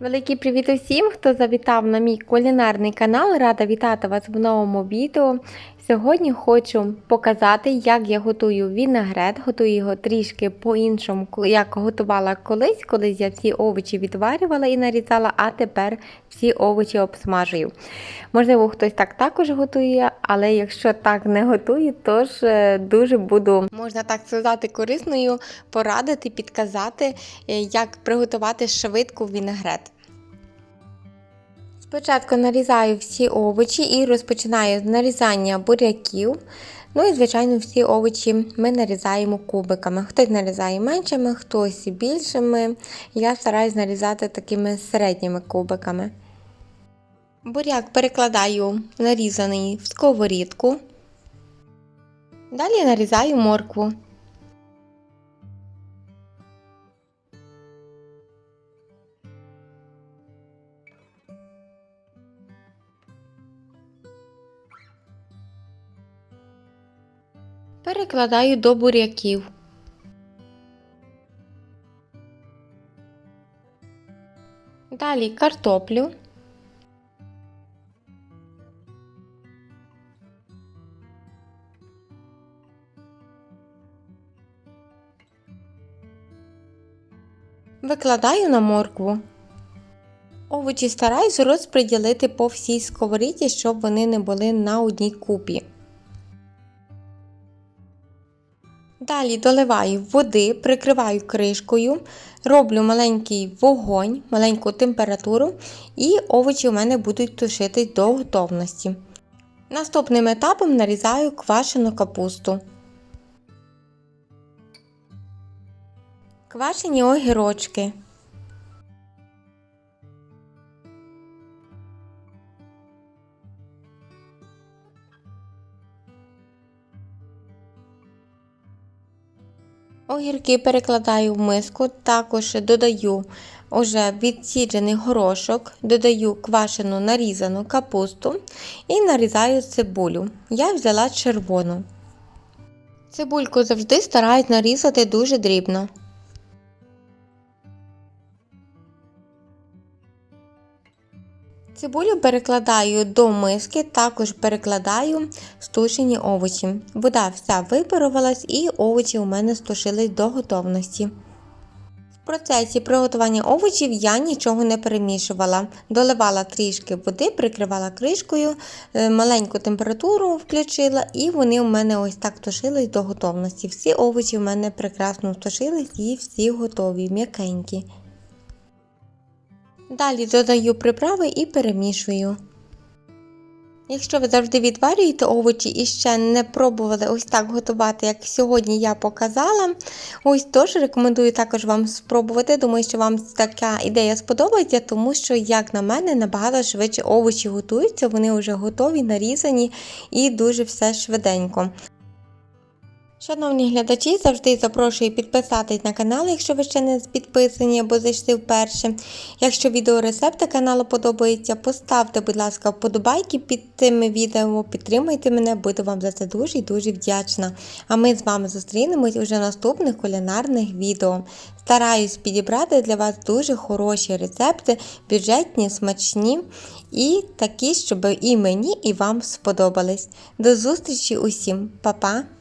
Великий привіт усім, хто завітав на мій кулінарний канал. Рада вітати вас в новому відео. Сьогодні хочу показати, як я готую вінегрет. Готую його трішки по-іншому, як готувала колись, колись я всі овочі відварювала і нарізала, а тепер всі овочі обсмажую. Можливо, хтось так також готує, але якщо так не готує, то ж е, дуже буду, можна так сказати, корисною порадити, підказати, е, як приготувати швидко вінегрет. Спочатку нарізаю всі овочі і розпочинаю з нарізання буряків. Ну і, звичайно, всі овочі ми нарізаємо кубиками. Хтось нарізає меншими, хтось більшими. Я стараюсь нарізати такими середніми кубиками. Буряк перекладаю нарізаний в сковорідку. Далі нарізаю моркву. Перекладаю до буряків. Далі картоплю. Викладаю на моркву. Овочі стараюсь розподілити по всій сковорідці, щоб вони не були на одній купі. Далі доливаю води, прикриваю кришкою, роблю маленький вогонь, маленьку температуру, і овочі у мене будуть тушитись до готовності. Наступним етапом нарізаю квашену капусту. Квашені огірочки. Огірки перекладаю в миску, також додаю уже відсіджений горошок, додаю квашену нарізану капусту і нарізаю цибулю. Я взяла червону. Цибульку завжди стараюсь нарізати дуже дрібно. Цибулю перекладаю до миски, також перекладаю стушені овочі. Вода вся випарувалась і овочі у мене стушились до готовності. В процесі приготування овочів я нічого не перемішувала. Доливала трішки води, прикривала кришкою, е, маленьку температуру включила, і вони у мене ось так тушились до готовності. Всі овочі у мене прекрасно тушились і всі готові, м'якенькі. Далі додаю приправи і перемішую. Якщо ви завжди відварюєте овочі і ще не пробували ось так готувати, як сьогодні я показала, ось теж рекомендую також вам спробувати. Думаю, що вам така ідея сподобається, тому що, як на мене, набагато швидше овочі готуються, вони вже готові, нарізані і дуже все швиденько. Шановні глядачі, завжди запрошую підписатись на канал, якщо ви ще не підписані або зайшли вперше. Якщо відеорецепти каналу подобаються, поставте, будь ласка, вподобайки під тими відео, підтримайте мене, буду вам за це дуже і дуже вдячна. А ми з вами зустрінемось уже в наступних кулінарних відео. Стараюсь підібрати для вас дуже хороші рецепти, бюджетні, смачні і такі, щоб і мені, і вам сподобались. До зустрічі усім, Па-па!